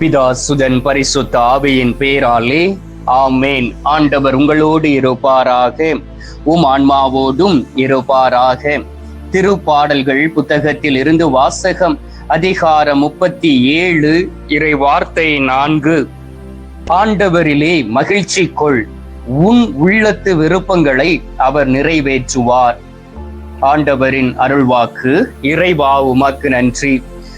பிதா சுதன் பரிசுத்த ஆவியின் பேராலே ஆமேன். ஆண்டவர் உங்களோடு இருப்பாராக. உம் ஆன்மாவோடும் இருப்பாராக. திருப்பாடல்கள் புத்தகத்தில் இருந்து வாசகம் அதிகாரம் முப்பத்தி ஏழு இறை வார்த்தை நான்கு. ஆண்டவரிலே மகிழ்ச்சி கொள். உன் உள்ளத்து விருப்பங்களை அவர் நிறைவேற்றுவார். ஆண்டவரின் அருள்வாக்கு இறைவா உமக்கு நன்றி.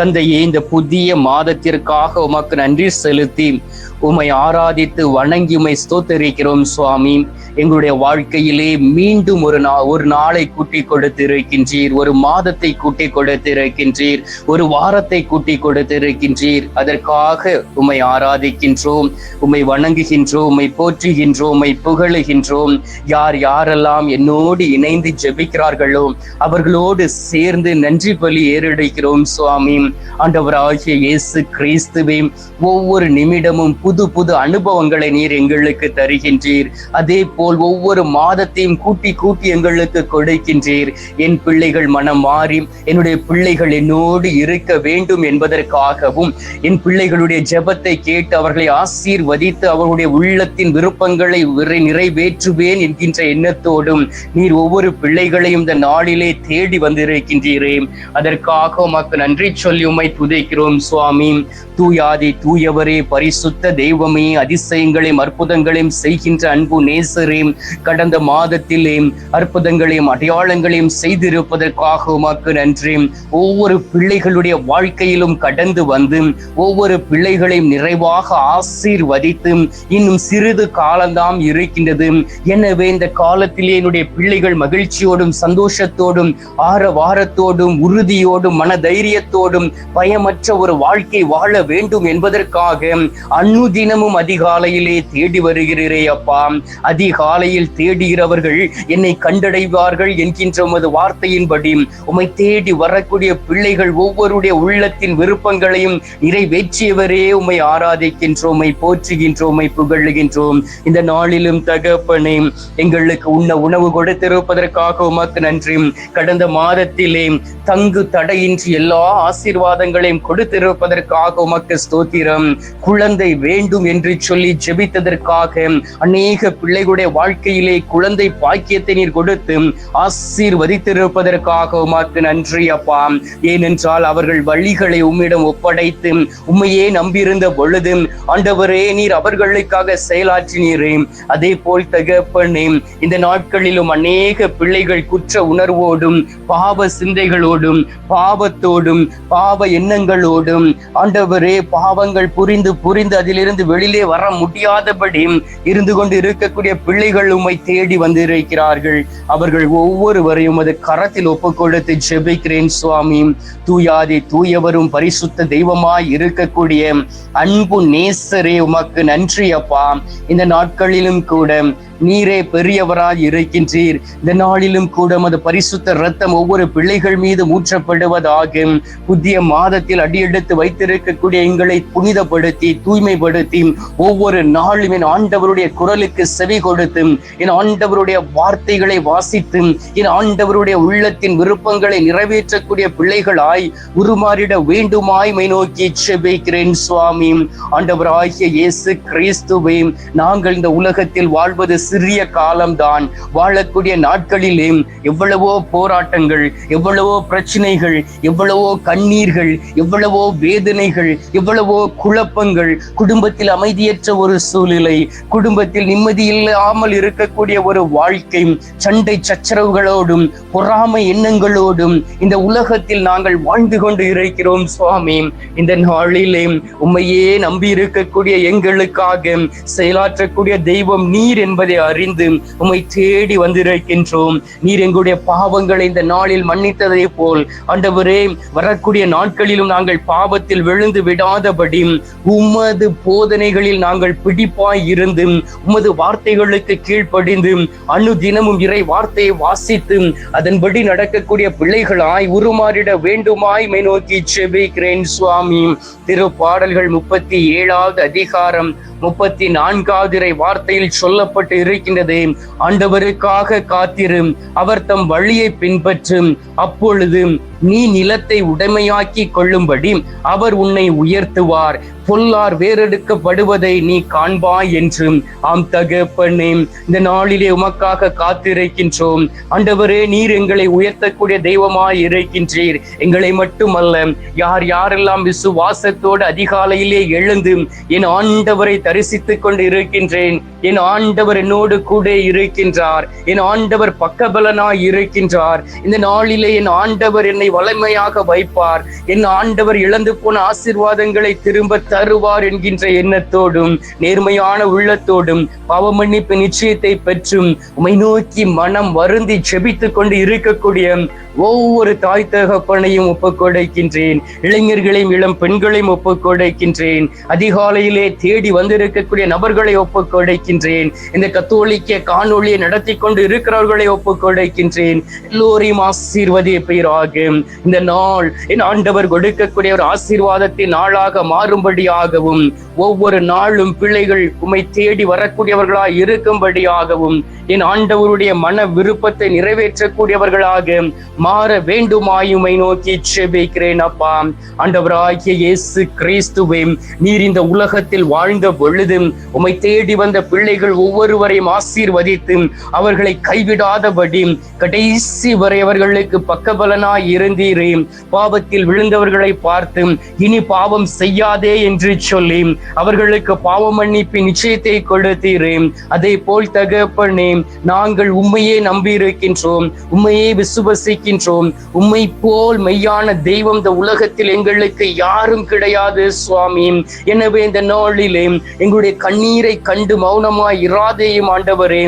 தந்தையே இந்த புதிய மாதத்திற்காக உமக்கு நன்றி செலுத்தி உமை ஆராதித்து வணங்கி உமை ஸ்தோத்தரிக்கிறோம் சுவாமி. எங்களுடைய வாழ்க்கையிலே மீண்டும் ஒரு நா ஒரு நாளை கூட்டி கொடுத்திருக்கின்றீர் ஒரு மாதத்தை கூட்டி கொடுத்திருக்கின்றீர் ஒரு வாரத்தை கூட்டி கொடுத்திருக்கின்றீர். அதற்காக உம்மை ஆராதிக்கின்றோம் உம்மை வணங்குகின்றோம் உம்மை போற்றுகின்றோம் உம்மை புகழுகின்றோம். யார் யாரெல்லாம் என்னோடு இணைந்து ஜெபிக்கிறார்களோ அவர்களோடு சேர்ந்து நன்றி பலி ஏறெடுக்கிறோம் சுவாமி. ஆண்டவராகிய இயேசு கிறிஸ்துவே ஒவ்வொரு நிமிடமும் புது புது அனுபவங்களை நீர் எங்களுக்கு தருகின்றீர். அதே போல் ஒவ்வொரு மாதத்தையும் கூட்டி கூட்டி எங்களுக்கு கொடுக்கின்றீர். என் பிள்ளைகள் மனம் மாறி என்னுடைய பிள்ளைகள் என்னோடு இருக்க வேண்டும் என்பதற்காகவும் என் பிள்ளைகளுடைய ஜெபத்தை கேட்டு அவர்களை ஆசீர்வதித்து அவர்களுடைய உள்ளத்தின் விருப்பங்களை நிறைவேற்றுவேன் என்கின்ற எண்ணத்தோடும் நீர் ஒவ்வொரு பிள்ளைகளையும் இந்த நாளிலே தேடி வந்திருக்கின்றீரே. அதற்காக உமக்கு நன்றி சொல் சொல்லி உமை துதைக்கிறோம் சுவாமி. தூயாதி தூயவரே பரிசுத்த தெய்வமே அதிசயங்களையும் அற்புதங்களையும் செய்கின்ற அன்பு நேசரே கடந்த மாதத்திலே அற்புதங்களையும் அடையாளங்களையும் செய்திருப்பதற்காக உமக்கு நன்றி. ஒவ்வொரு பிள்ளைகளுடைய வாழ்க்கையிலும் கடந்து வந்து ஒவ்வொரு பிள்ளைகளையும் நிறைவாக ஆசீர்வதித்து இன்னும் சிறிது காலம்தான் இருக்கின்றது. எனவே இந்த காலத்திலே என்னுடைய பிள்ளைகள் மகிழ்ச்சியோடும் சந்தோஷத்தோடும் ஆரவாரத்தோடும் உறுதியோடும் மன தைரியத்தோடும் வேண்டும் பயமற்ற ஒரு வாழ்க்கை வாழ வேண்டும் என்பதற்காக அன்னுதினமும் அதிகாலையிலே தேடி வருகிறீரே அப்பா. அதிகாலையில் தேடுகிறவர்கள் என்னை கண்டடைவார்கள் என்கின்ற உமது வார்த்தையின்படி உமை தேடி வரக்கூடிய பிள்ளைகள் ஒவ்வொருடைய உள்ளத்தின் விருப்பங்களையும் நிறைவேற்றியவரே உமை ஆராதிக்கின்றோம் உமை போற்றுகின்றோம் உமை புகழுகின்றோம். இந்த நாளிலும் தகப்பனே எங்களுக்கு உண்ண உணவு கொடுத்திருப்பதற்காக உமக்கு நன்றி. கடந்த மாதத்திலே தங்கு தடையின்றி எல்லா ஆசீர்வாதங்களையும் கொடுத்திருப்பதற்காக உமக்கு ஸ்தோத்திரம். குழந்தை வேண்டும் என்று சொல்லி ஜெபித்ததற்காக அநேக பிள்ளைகளுடைய வாழ்க்கையிலே குழந்தை பாக்கியத்தை நீர் கொடுத்து ஆசீர்வதித்திருப்பதற்காக உமக்கு நன்றி அப்பா. ஏனென்றால் அவர்கள் வழிகளை உம்மிடம் ஒப்படைத்து உம்மையே நம்பியிருந்த பொழுது ஆண்டவரே நீர் அவர்களுக்காக செயலாற்றினீரே. அதே போல் தகப்பனே இந்த நாட்களிலும் அநேக பிள்ளைகள் குற்ற உணர்வோடும் பாவ சிந்தைகளோடும் பாவத்தோடும் பாவ பாவ எண்ணங்களோடும் ஆண்டவரே பாவங்கள் புரிந்து புரிந்து அதிலிருந்து வெளியிலே வர முடியாதபடி இருந்து கொண்டு இருக்கக்கூடிய பிள்ளைகள் உம்மை தேடி வந்திருக்கிறார்கள். அவர்கள் ஒவ்வொருவரையும் அது கரத்தில் ஒப்பு கொடுத்து ஜெபிக்கிறேன் சுவாமி. தூயாதி தூயவரும் பரிசுத்த தெய்வமாய் இருக்கக்கூடிய அன்பு நேசரே உமக்கு நன்றி அப்பா. இந்த நாட்களிலும் கூட நீரே பெரியவராய் இருக்கின்றீர். இந்த நாளிலும் கூட மது பரிசுத்த ரத்தம் ஒவ்வொரு பிள்ளைகள் மீது ஊற்றப்படுவதாக புதிய மாதத்தில் அடியெடுத்து வைத்திருக்கக்கூடிய எங்களை புனிதப்படுத்தி தூய்மைப்படுத்தி ஒவ்வொரு நாளும் என் ஆண்டவருடைய குரலுக்கு செவி கொடுத்து என் ஆண்டவருடைய வார்த்தைகளை வாசித்து என் ஆண்டவருடைய உள்ளத்தின் விருப்பங்களை நிறைவேற்றக்கூடிய பிள்ளைகளாய் உருமாறிட வேண்டுமாய் மை நோக்கி செபிக்கிறேன் சுவாமி. ஆண்டவராகிய இயேசு கிறிஸ்துவையும் நாங்கள் இந்த உலகத்தில் வாழ்வது சிறிய காலம்தான் வாழக்கூடிய நாட்களிலே எவ்வளவோ போராட்டங்கள் எவ்வளவோ பிரச்சனைகள் எவ்வளவோ கண்ணீர்கள் எவ்வளவோ வேதனைகள் எவ்வளவோ குழப்பங்கள் குடும்பத்தில் அமைதியற்ற ஒரு சூழ்நிலை குடும்பத்தில் நிம்மதி இல்லாமல் இருக்கக்கூடிய ஒரு வாழ்க்கை சண்டை சச்சரவுகளோடும் பொறாமை எண்ணங்களோடும் இந்த உலகத்தில் நாங்கள் வாழ்ந்து கொண்டு இருக்கிறோம் சுவாமி. இந்த நாளிலே உண்மையே நம்பி இருக்கக்கூடிய எங்களுக்காக செயலாற்றக்கூடிய தெய்வம் நீர் என்பதை அறிந்து உம்மை தேடி வந்திருக்கின்றோம். நீர் எங்களுடைய பாவங்களை இந்த நாளில் மன்னித்ததை போல் ஆண்டவரே வரக்கூடிய நாட்களிலும் நாங்கள் பாவத்தில் விழுந்து விடாதபடி உமது போதனைகளில் நாங்கள் பிடிப்பாய் இருந்து உமது வார்த்தைகளுக்கு கீழ்ப்படிந்து அணு தினமும் இறை வார்த்தையை வாசித்து அதன்படி நடக்கக்கூடிய பிள்ளைகளாய் உருமாறிட வேண்டுமாய் மை நோக்கி செபிக்கிறேன் சுவாமி. திரு பாடல்கள் முப்பத்தி ஏழாவது அதிகாரம் முப்பத்தி நான்காவது வார்த்தையில் சொல்லப்பட்டு இருக்கின்றது. ஆண்டவருக்காக காத்திரும் அவர் தம் வழியை பின்பற்றும். அப்பொழுது நீ நிலத்தை உடைமையாக்கி கொள்ளும்படி அவர் உன்னை உயர்த்துவார். பொல்லார் வேறெடுக்கப்படுவதை நீ காண்பாய் என்றும் ஆம் தகப்பனே இந்த நாளிலே உமக்காக காத்திருக்கின்றோம். ஆண்டவரே நீர் எங்களை உயர்த்தக்கூடிய தெய்வமாய் இருக்கின்றீர். எங்களை மட்டுமல்ல யார் யாரெல்லாம் விசுவாசத்தோடு அதிகாலையிலே எழுந்து என் ஆண்டவரை தரிசித்துக் கொண்டு இருக்கின்றேன் என் ஆண்டவர் என்னோடு கூட இருக்கின்றார் என் ஆண்டவர் பக்கபலனாய் இருக்கின்றார். இந்த நாளிலே என் ஆண்டவர் என்னை வலிமையாக வைப்பார். என் ஆண்டவர் இழந்து போன ஆசீர்வாதங்களை திரும்ப தருவார் என்கின்ற எண்ணத்தோடும் நேர்மையான உள்ளத்தோடும் பாவ மன்னிப்பு நிச்சயத்தை பெற்றும் உமை நோக்கி மனம் வருந்தி செபித்துக் கொண்டு இருக்கக்கூடிய ஒவ்வொரு தாய் தகப்பனையும் ஒப்புக்கொடைக்கின்றேன் இளைஞர்களையும் இளம் பெண்களையும் ஒப்புக்கொடைக்கின்றேன் அதிகாலையிலே தேடி வந்திருக்கக்கூடிய நபர்களை ஒப்புக்கொடைக்கின்றேன் இந்த கத்தோலிக்க காணொளியை நடத்தி கொண்டு இருக்கிறவர்களை ஒப்புக்கொடைக்கின்றேன் எல்லோரையும் ஆசீர்வதிய பெயராகும். இந்த நாள் என் ஆண்டவர் கொடுக்கக்கூடிய ஒரு ஆசீர்வாதத்தின் நாளாக மாறும்படி மாறும்படியாகவும் ஒவ்வொரு நாளும் பிள்ளைகள் உமை தேடி வரக்கூடியவர்களாய் இருக்கும்படியாகவும் என் ஆண்டவருடைய மன விருப்பத்தை நிறைவேற்றக்கூடியவர்களாக மாற வேண்டுமாயுமை நோக்கி செபிக்கிறேன் அப்பா. ஆண்டவராகிய இயேசு கிறிஸ்துவே நீர் இந்த உலகத்தில் வாழ்ந்த பொழுது உமை தேடி வந்த பிள்ளைகள் ஒவ்வொருவரையும் ஆசீர்வதித்து அவர்களை கைவிடாதபடி கடைசி வரை அவர்களுக்கு பக்கபலனாய் இருந்தீரே. பாவத்தில் விழுந்தவர்களை பார்த்து இனி பாவம் செய்யாதே என்று சொல்லி அவர்களுக்கு பாவ மன்னிப்பு நிச்சயத்தை கொடுத்தீரே. அதே போல் தகப்பனே நாங்கள் உண்மையே நம்பியிருக்கின்றோம் உண்மையே விசுவசிக்கின்றோம். உண்மை போல் மெய்யான தெய்வம் இந்த உலகத்தில் எங்களுக்கு யாரும் கிடையாது சுவாமி. எனவே இந்த நாளிலே எங்களுடைய கண்ணீரை கண்டு மௌனமாய் இராதேயும் ஆண்டவரே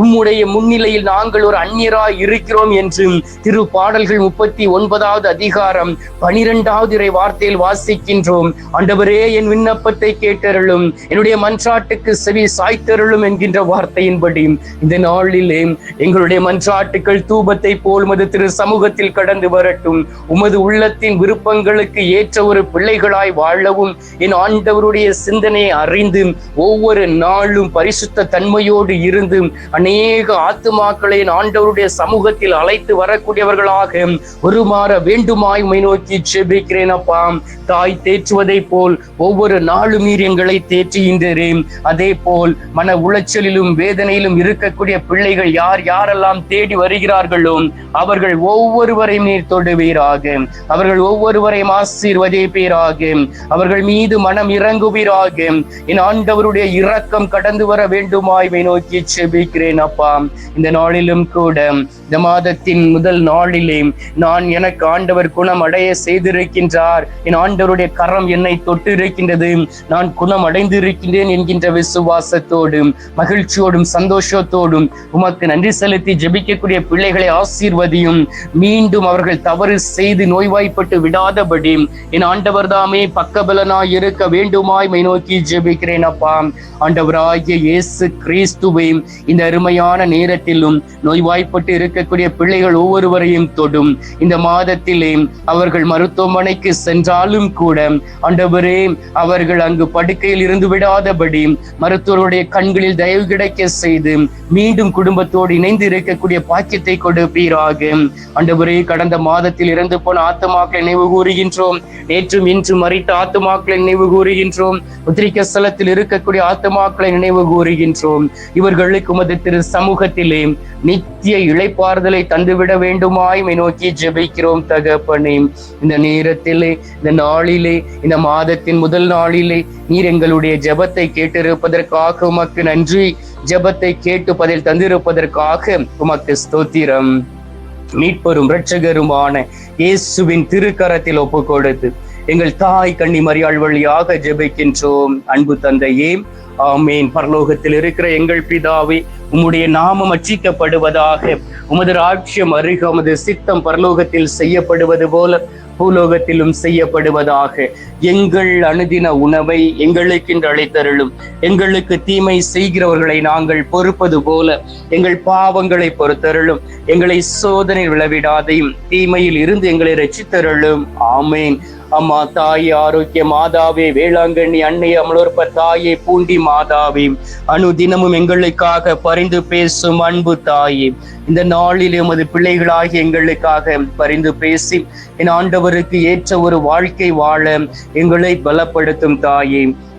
உம்முடைய முன்னிலையில் நாங்கள் ஒரு அந்நியராய் இருக்கிறோம் என்று திரு பாடல்கள் முப்பத்தி ஒன்பதாவது அதிகாரம் பனிரெண்டாவது இறை வார்த்தையில் வாசிக்கின்றோம். ஆண்டவரே என் விண்ணப்பத்தை கேட்டருளும் என்னுடைய மன்றாட்டுக்கு செவி சாய்த்தருளும் என்கின்ற வார்த்தையின்படி இந்த நாளிலே எங்களுடைய மன்றாட்டுகள் தூபத்தை போல் உமது திரு சமூகத்தில் கடந்து வரட்டும். உமது உள்ளத்தின் விருப்பங்களுக்கு ஏற்ற ஒரு பிள்ளைகளாய் வாழவும் என் ஆண்டவருடைய சிந்தனையை அறிந்து ஒவ்வொரு நாளும் பரிசுத்த தன்மையோடு இருந்து அநேக ஆத்துமாக்களை என் ஆண்டவருடைய சமூகத்தில் அழைத்து வரக்கூடியவர்களாக உருமாற வேண்டுமாய் உமை நோக்கி செபிக்கிறேன் அப்பா. தாய் தேற்றுவதை போல் ஒவ்வொரு நாளும் நீர் எங்களை தேற்றுகின்றேன் அதே போல் மன உளைச்சலிலும் வேதனையிலும் இருக்கக்கூடிய பிள்ளைகள் யார் யாரெல்லாம் தேடி வருகிறார்களோ அவர்கள் ஒவ்வொருவரையும் நீர் தொடுவீராக. அவர்கள் ஒவ்வொருவரையும் ஆசீர்வதிப்பீராக அவர்கள் மீது மனம் இறங்குவீராக. என் ஆண்டவருடைய இரக்கம் கடந்து வர வேண்டுமாய்வை நோக்கி செபிக்கிறேன் அப்பா. இந்த நாளிலும் கூட இந்த மாதத்தின் முதல் நாளிலே நான் எனக்கு ஆண்டவர் குணம் அடைய செய்திருக்கின்றார். என் ஆண்டவருடைய கரம் என்னை தொட்டிரு இருக்கின்றது. நான் குணமடைந்து இருக்கின்றேன் என்கின்ற விசுவாசத்தோடும் மகிழ்ச்சியோடும் சந்தோஷத்தோடும் உமக்கு நன்றி செலுத்தி ஜெபிக்கக்கூடிய பிள்ளைகளை ஆசீர்வதியும். மீண்டும் அவர்கள் தவறு செய்து நோய்வாய்ப்பட்டு விடாதபடி என் ஆண்டவர் தாமே பக்கபலனாய் இருக்க வேண்டுமாய் மை நோக்கி ஜெபிக்கிறேன் அப்பா. ஆண்டவராகிய இயேசு கிறிஸ்துவை இந்த அருமையான நேரத்திலும் நோய்வாய்ப்பட்டு இருக்கக்கூடிய பிள்ளைகள் ஒவ்வொருவரையும் தொடும். இந்த மாதத்திலே அவர்கள் மருத்துவமனைக்கு சென்றாலும் கூட ஆண்டவரே அவர்கள் அங்கு படுக்கையில் இருந்து விடாதபடி மருத்துவருடைய கண்களில் தயவு கிடைக்க செய்து மீண்டும் குடும்பத்தோடு இணைந்து இருக்கக்கூடிய பாக்கியத்தை கொடுப்பீராக. ஆண்டவரே கடந்த மாதத்தில் இறந்து போன ஆத்மாக்களை நினைவு கூறுகின்றோம். நேற்றும் இன்றும் மறித்த ஆத்மாக்களை நினைவு கூறுகின்றோம். உத்திரிக்க ஸ்தலத்தில் இருக்கக்கூடிய ஆத்மாக்களை நினைவு கூறுகின்றோம். இவர்களுக்கு உமது திரு சமூகத்திலே நித்திய இழைப்பாறுதலை தந்துவிட வேண்டுமாய் நோக்கி ஜெபிக்கிறோம் தகப்பனே. இந்த நேரத்திலே இந்த நாளிலே இந்த மாதத்தின் முதல் நாளிலே நீர் எங்களுடைய ஜபத்தை கேட்டிருப்பதற்காக உமக்கு நன்றி. ஜபத்தை கேட்டு பதில் தந்திருப்பதற்காக உமக்கு ஸ்தோத்திரம். மீட்பரும் இரட்சகருமான இயேசுவின் திருக்கரத்தில் ஒப்பு கொடுத்து எங்கள் தாய் கண்ணி மரியாள் வழியாக ஜெபிக்கின்றோம். அன்பு தந்தையே ஆமேன். பரலோகத்தில் இருக்கிற எங்கள் பிதாவே உம்முடைய நாமம் அச்சிக்கப்படுவதாக உமது ராட்சியம் அருக உமது சித்தம் பரலோகத்தில் செய்யப்படுவது போல பூலோகத்திலும் செய்யப்படுவதாக எங்கள் அணுதின உணவை எங்களுக்கென்று அழைத்தருளும் எங்களுக்கு தீமை செய்கிறவர்களை நாங்கள் பொறுப்பது போல எங்கள் பாவங்களை பொறுத்தருளும். எங்களை சோதனை விளவிடாதையும் தீமையில் இருந்து எங்களை ரட்சித்தருளும். ஆமேன். அம்மா தாயே ஆரோக்கிய மாதாவே வேளாங்கண்ணி அன்னை அமலோற்ப தாயே பூண்டி மாதாவே. அனுதினமும் எங்களுக்காக பரிந்து பேசும் அன்பு தாயே. இந்த நாளில் எமது பிள்ளைகளாகி எங்களுக்காக பரிந்து பேசி என் ஆண்டவருக்கு ஏற்ற ஒரு வாழ்க்கை வாழ எங்களை பலப்படுத்தும் தாயே.